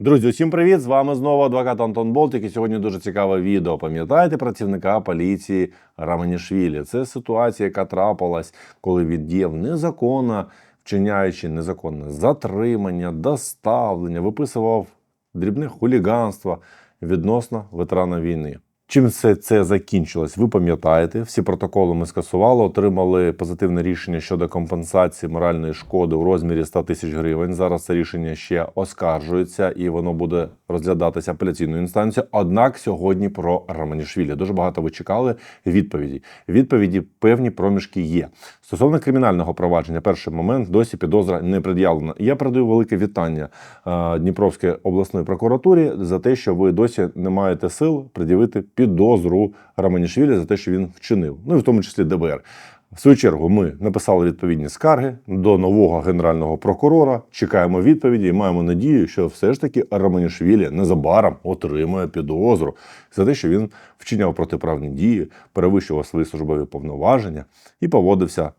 Друзі, усім привіт! З вами знову адвокат Антон Болтик. І сьогодні дуже цікаве відео. Пам'ятаєте працівника поліції Раманішвілі? Це ситуація, яка трапилась, коли він діяв незаконно, вчиняючи незаконне затримання, доставлення, виписував дрібне хуліганство відносно ветерана війни. Чим все це закінчилось? Ви пам'ятаєте, всі протоколи ми скасували, отримали позитивне рішення щодо компенсації моральної шкоди у розмірі 100 тисяч гривень. Зараз це рішення ще оскаржується і воно буде розглядатися апеляційною інстанцією. Однак сьогодні про Романішвілі. Дуже багато ви чекали відповіді. Відповіді певні проміжки є. Стосовно кримінального провадження, перший момент досі підозра не пред'явлена. Я передаю велике вітання е, Дніпровській обласної прокуратурі за те, що ви досі не маєте сил пред'явити підозру Романішвілі за те, що він вчинив, ну і в тому числі ДБР. В свою чергу ми написали відповідні скарги до нового генерального прокурора. Чекаємо відповіді і маємо надію, що все ж таки Романішвілі незабаром отримує підозру за те, що він вчиняв протиправні дії, перевищував свої службові повноваження і поводився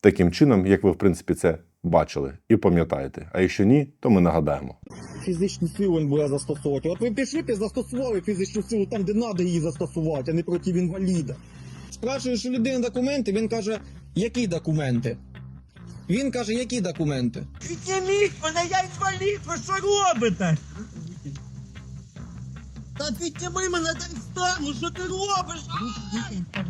таким чином, як ви в принципі це бачили і пам'ятаєте. А якщо ні, то ми нагадаємо. Фізичну силу він буде застосовувати. От ви пішли і застосували фізичну силу там, де треба її застосувати, а не проти інваліда. Спрашуєш у людини документи, він каже, які документи? Він каже, які документи? Підніміть мене, я інвалід, ви що робите? Та підніми мене, дай встану, що ти робиш? Ай!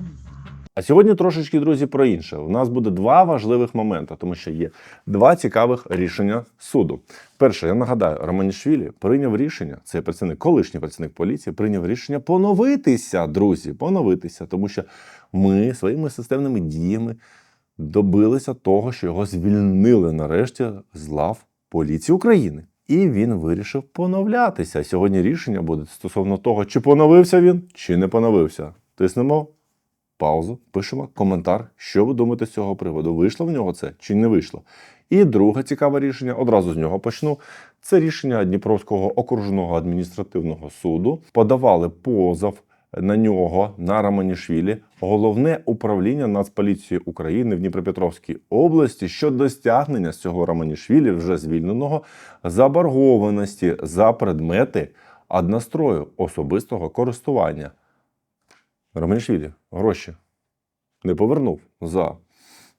А сьогодні трошечки, друзі, про інше. У нас буде два важливих моменти, тому що є два цікавих рішення суду. Перше, я нагадаю, Романішвілі прийняв рішення, це працівник, колишній працівник поліції, прийняв рішення поновитися, друзі, поновитися, тому що ми своїми системними діями добилися того, що його звільнили нарешті з лав поліції України. І він вирішив поновлятися. Сьогодні рішення буде стосовно того, чи поновився він, чи не поновився. Тиснемо паузу, пишемо коментар, що ви думаєте з цього приводу. Вийшло в нього це чи не вийшло? І друге цікаве рішення, одразу з нього почну. Це рішення Дніпровського окружного адміністративного суду. Подавали позов на нього на Романішвілі головне управління Нацполіції України в Дніпропетровській області щодо стягнення з цього Романішвілі, вже звільненого, заборгованості за предмети однострою особистого користування. Романішвілі гроші не повернув за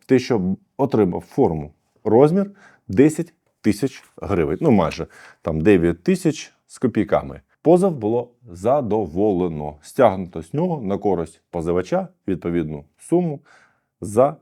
те, що отримав форму розмір 10 тисяч гривень. Ну, майже там 9 тисяч з копійками. Позов було задоволено. Стягнуто з нього на користь позивача відповідну суму за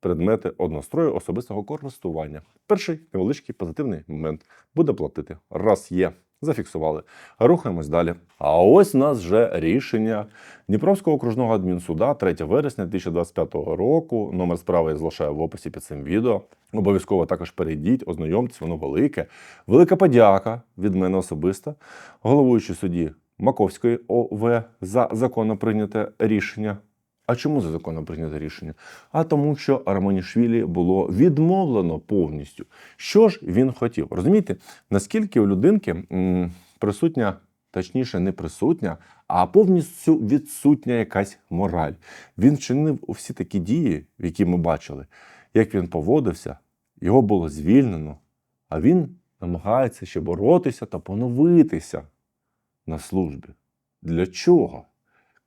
предмети однострою особистого користування. Перший невеличкий позитивний момент буде платити. Раз є. Зафіксували. Рухаємось далі. А ось у нас вже рішення Дніпровського окружного адмінсуда 3 вересня 2025 року. Номер справи я залишаю в описі під цим відео. Обов'язково також перейдіть, ознайомтесь, воно велике. Велика подяка від мене особисто, головуючий судді Маковської ОВ за законно прийняте рішення. А чому за законом прийнято рішення? А тому, що Романішвілі було відмовлено повністю. Що ж він хотів? Розумієте, наскільки у людинки присутня, точніше, не присутня, а повністю відсутня якась мораль. Він вчинив усі такі дії, які ми бачили, як він поводився, його було звільнено, а він намагається ще боротися та поновитися на службі. Для чого?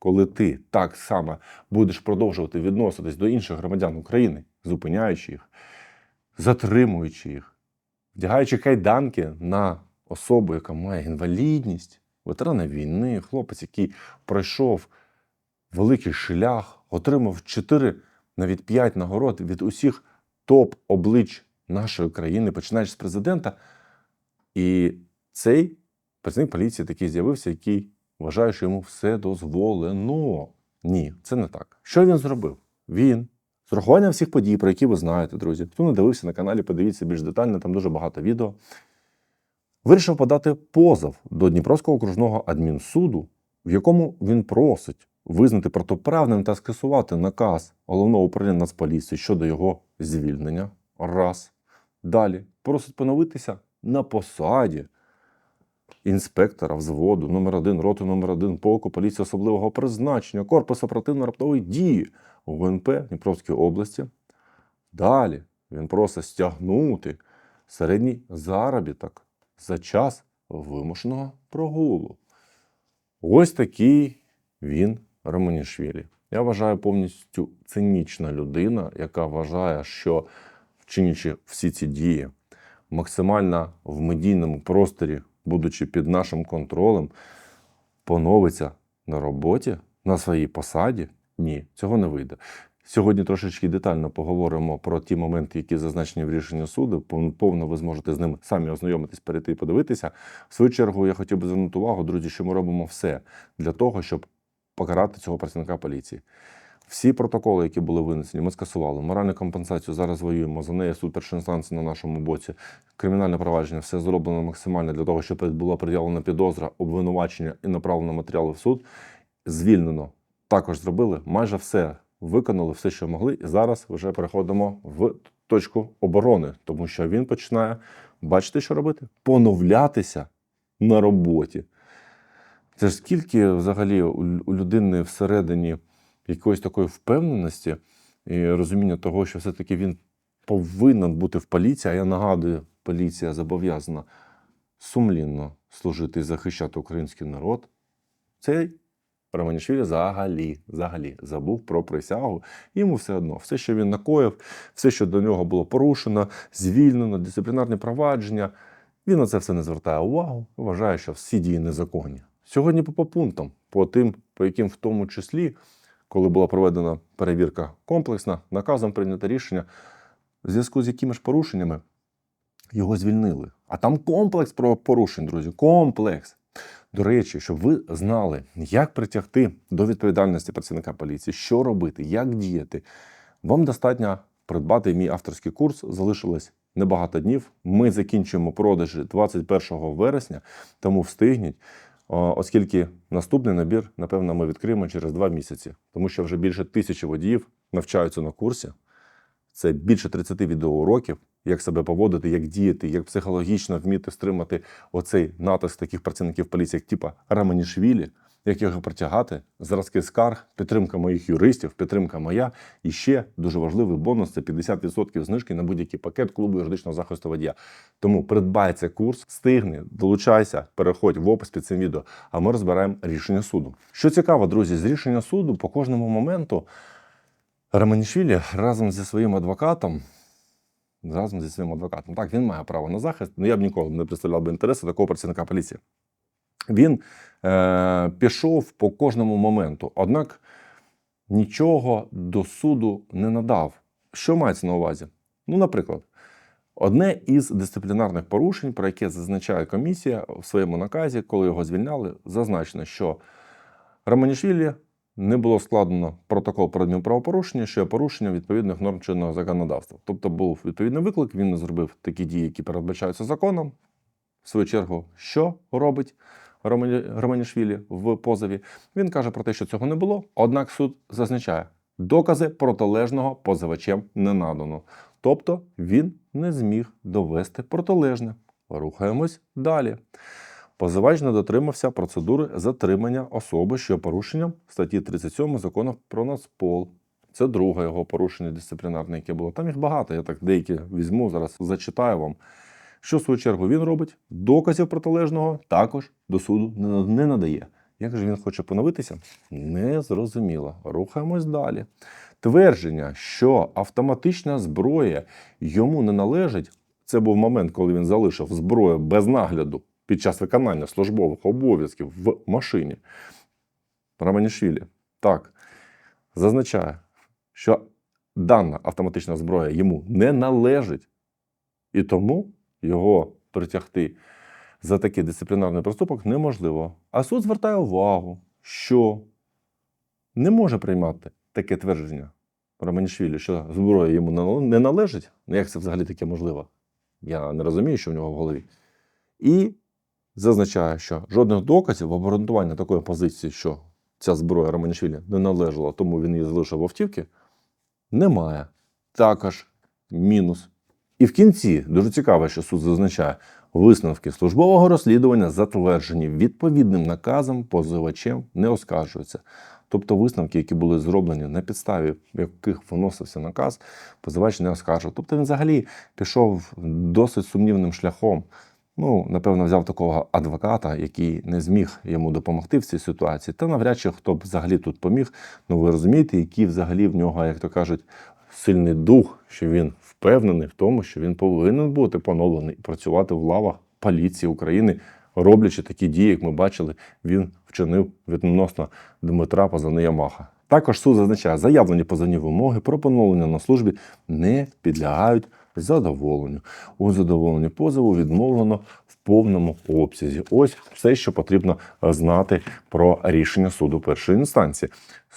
Коли ти так само будеш продовжувати відноситись до інших громадян України, зупиняючи їх, затримуючи їх, вдягаючи кайданки на особу, яка має інвалідність, ветерана війни, хлопець, який пройшов великий шлях, отримав 4, навіть 5 нагород від усіх топ-облич нашої країни, починаючи з президента. І цей працівник поліції такий з'явився, який вважає, що йому все дозволено. Ні, це не так. Що він зробив? Він з урахуванням всіх подій, про які ви знаєте, друзі. Хто не дивився на каналі, подивіться більш детально, там дуже багато відео. Вирішив подати позов до Дніпровського окружного адмінсуду, в якому він просить визнати протиправним та скасувати наказ головного управління Нацполіції щодо його звільнення. Раз. Далі просить поновитися на посаді інспектора взводу номер 1 роти номер 1 полку поліції особливого призначення, корпус оперативно-раптової дії ГУНП Дніпровської області. Далі він просить стягнути середній заробіток за час вимушеного прогулу. Ось такий він Романішвілі. Я вважаю повністю цинічна людина, яка вважає, що вчинюючи всі ці дії максимально в медійному просторі, будучи під нашим контролем, поновиться на роботі, на своїй посаді. Ні, цього не вийде. Сьогодні трошечки детально поговоримо про ті моменти, які зазначені в рішенні суду. Повно ви зможете з ними самі ознайомитись, перейти і подивитися. В свою чергу я хотів би звернути увагу, друзі, що ми робимо все для того, щоб покарати цього працівника поліції. Всі протоколи, які були винесені, ми скасували. Моральну компенсацію зараз воюємо. За неї суд першої інстанції на нашому боці. Кримінальне провадження все зроблено максимально для того, щоб була пред'явлена підозра, обвинувачення і направлено матеріали в суд. Звільнено. Також зробили майже все. Виконали все, що могли, і зараз вже переходимо в точку оборони, тому що він починає бачите, що робити? Поновлятися на роботі. Це ж скільки взагалі у людини всередині якоїсь такої впевненості і розуміння того, що все-таки він повинен бути в поліції, а я нагадую, поліція зобов'язана сумлінно служити і захищати український народ. Цей Романішвілі взагалі, взагалі забув про присягу. Йому все одно, все, що він накоїв, все, що до нього було порушено, звільнено, дисциплінарні провадження. Він на це все не звертає увагу, вважає, що всі дії незаконні. Сьогодні по пунктам, по тим, по яким в тому числі, коли була проведена перевірка комплексна, наказом прийнято рішення, в зв'язку з якими ж порушеннями його звільнили. А там комплекс про порушень, друзі, комплекс. До речі, щоб ви знали, як притягти до відповідальності працівника поліції, що робити, як діяти, вам достатньо придбати мій авторський курс. Залишилось небагато днів. Ми закінчуємо продажі 21 вересня, тому встигніть. Оскільки наступний набір, напевно, ми відкриємо через два місяці, тому що вже більше тисячі водіїв навчаються на курсі. Це більше 30 відеоуроків, як себе поводити, як діяти, як психологічно вміти стримати оцей натиск таких працівників поліції, як типа Раманішвілі, як його притягати, зразки скарг, підтримка моїх юристів, підтримка моя. І ще дуже важливий бонус це 50% знижки на будь-який пакет клубу юридичного захисту водія. Тому придбай цей курс, стигни, долучайся, переходь в опис під цим відео, а ми розбираємо рішення суду. Що цікаво, друзі, з рішення суду по кожному моменту Романішвілі разом зі своїм адвокатом. Разом зі своїм адвокатом. Так, він має право на захист, але я б ніколи не представляв би інтереси такого працівника поліції. Він е, пішов по кожному моменту, однак нічого до суду не надав. Що мається на увазі? Ну, наприклад, одне із дисциплінарних порушень, про яке зазначає комісія в своєму наказі, коли його звільняли, зазначено, що Романішвілі не було складено протокол про адмінправопорушення, що є порушення відповідних норм чинного законодавства. Тобто був відповідний виклик, він не зробив такі дії, які передбачаються законом. В свою чергу, що робить Романішвілі в позові? Він каже про те, що цього не було, однак суд зазначає, докази протилежного позивачем не надано. Тобто він не зміг довести протилежне. Рухаємось далі. Позивач не дотримався процедури затримання особи, що порушенням статті 37 закону про Нацпол. Це друге його порушення дисциплінарне, яке було. Там їх багато. Я так деякі візьму, зараз зачитаю вам. Що в свою чергу він робить? Доказів протилежного також до суду не- надає. Як же він хоче поновитися? Незрозуміло. Рухаємось далі. Твердження, що автоматична зброя йому не належить. Це був момент, коли він залишив зброю без нагляду під час виконання службових обов'язків в машині. Романішвілі так зазначає, що дана автоматична зброя йому не належить, і тому його притягти за такий дисциплінарний проступок неможливо. А суд звертає увагу, що не може приймати таке твердження Романішвілі, що зброя йому не- належить. Ну як це взагалі таке можливо? Я не розумію, що в нього в голові. І зазначає, що жодних доказів обґрунтування такої позиції, що ця зброя Романішвілі не належала, тому він її залишив в автівці, немає. Також мінус. І в кінці дуже цікаво, що суд зазначає, висновки службового розслідування затверджені відповідним наказом позивачем не оскаржуються. Тобто висновки, які були зроблені на підставі яких виносився наказ, позивач не оскаржував. Тобто він взагалі пішов досить сумнівним шляхом. Ну, напевно, взяв такого адвоката, який не зміг йому допомогти в цій ситуації. Та навряд чи хто б взагалі тут поміг. Ну, ви розумієте, який взагалі в нього, як то кажуть, сильний дух, що він впевнений в тому, що він повинен бути поновлений і працювати в лавах поліції України, роблячи такі дії, як ми бачили, він вчинив відносно Дмитра Позивний Ямаха. Також суд зазначає, заявлені позовні вимоги про поновлення на службі не підлягають задоволенню. У задоволенні позову відмовлено в повному обсязі. Ось все, що потрібно знати про рішення суду першої інстанції.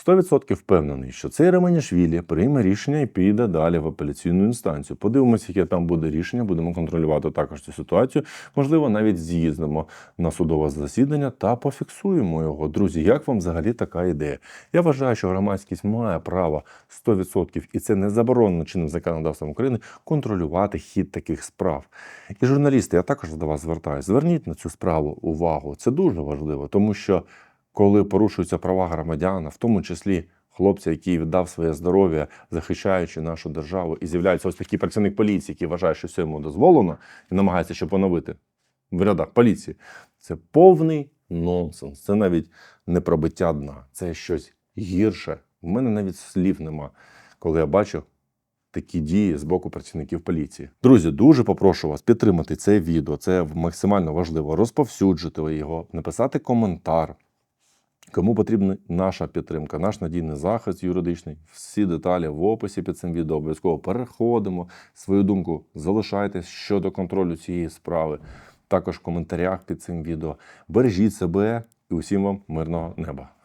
100% впевнений, що цей Романішвілі прийме рішення і піде далі в апеляційну інстанцію. Подивимося, яке там буде рішення. Будемо контролювати також цю ситуацію. Можливо, навіть з'їздимо на судове засідання та пофіксуємо його. Друзі, як вам взагалі така ідея? Я вважаю, що громадськість має право 100%, і це не заборонено чинним законодавством України контролювати хід таких справ. І журналісти, я також до вас звертаюся. Зверніть на цю справу увагу. Це дуже важливо, тому що коли порушуються права громадян, в тому числі хлопця, який віддав своє здоров'я, захищаючи нашу державу, і з'являється ось такий працівник поліції, який вважає, що все йому дозволено, і намагається ще поновити в рядах поліції. Це повний нонсенс. Це навіть не пробиття дна, це щось гірше. У мене навіть слів нема, коли я бачу такі дії з боку працівників поліції. Друзі, дуже попрошу вас підтримати це відео. Це максимально важливо. Розповсюджити його, написати коментар. Кому потрібна наша підтримка, наш надійний захист юридичний, всі деталі в описі під цим відео. Обов'язково переходимо. Свою думку залишайте щодо контролю цієї справи. Також в коментарях під цим відео. Бережіть себе і усім вам мирного неба.